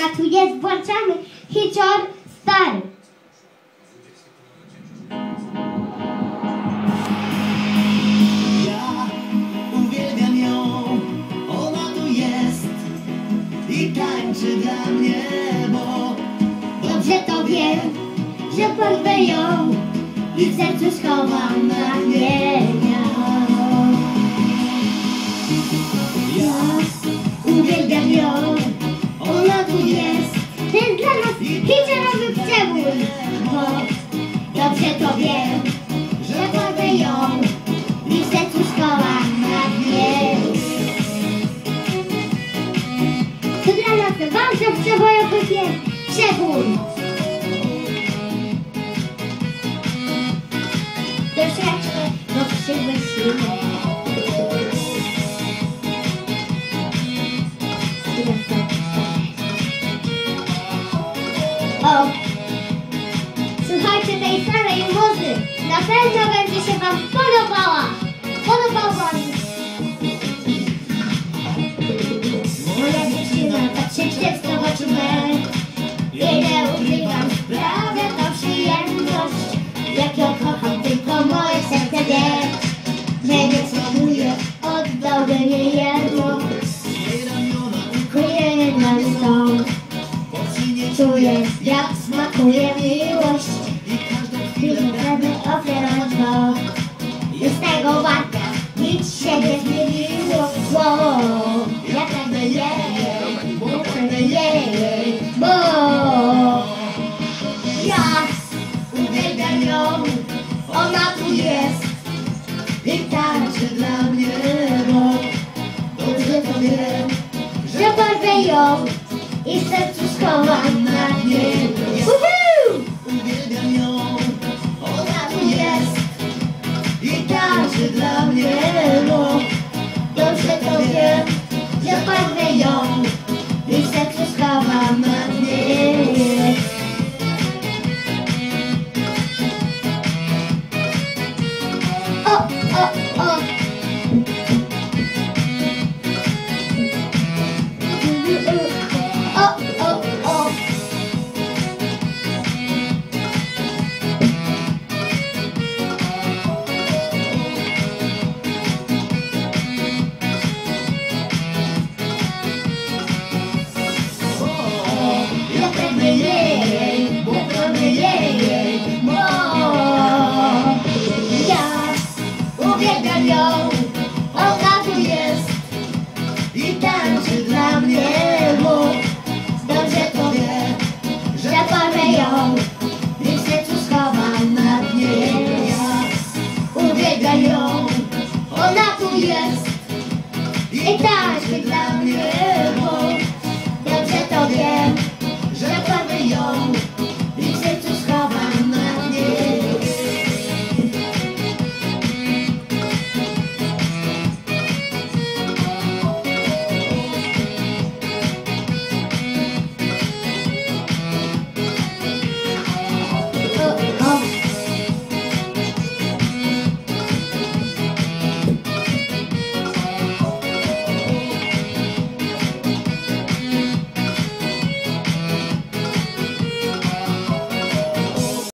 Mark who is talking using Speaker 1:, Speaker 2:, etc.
Speaker 1: ona tu jest, włączamy hicior stary.
Speaker 2: Ja uwielbiam ją, ona tu jest i tańczy dla mnie, bo
Speaker 1: Dobrze to wiem, że porwę ją i w sercu schowam to że porwę ją i w sercu schowam pragnienia. To dla nas bardzo przebojowy pie- przebój. Troszeczkę go przemyślimy. O! Słuchajcie tej muzy. Na pewno będzie się wam podobała. Podobał wam. Moja dziewczyna tak się często w oczy me. Ukrywam, sprawia to przyjemność. Jak ją kocham, tylko moje serce wie. Nie słabuje, oddałbym jej jedno.
Speaker 2: jej ramiona
Speaker 1: Dziękuję nam
Speaker 2: poczynię
Speaker 1: Czuję, jak smakuje miłość. Chwilę będę ofiarować go. Jest tego warta, nic się nie zmieniło. Ja pragnę jej, ja pragnę jej, bo ja uwielbiam ją, ona tu jest i tańczy dla mnie, bo dobrze to wiem, że porwę ją i sercu schowam 嗯
Speaker 2: uwielbiam